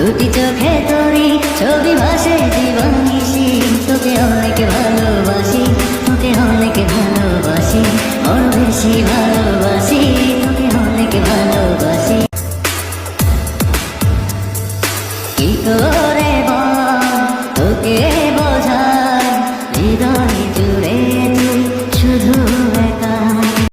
দুটি চোখে তোরি ছবি ভাসে জীবন মিশি তোকে অনেক ভালোবাসি, তোকে অনেক ভালোবাসি অনেক বেশি ভালোবাসি, তোকে অনেক ভালোবাসি। কি করে তোকে বোঝায়, হৃদয়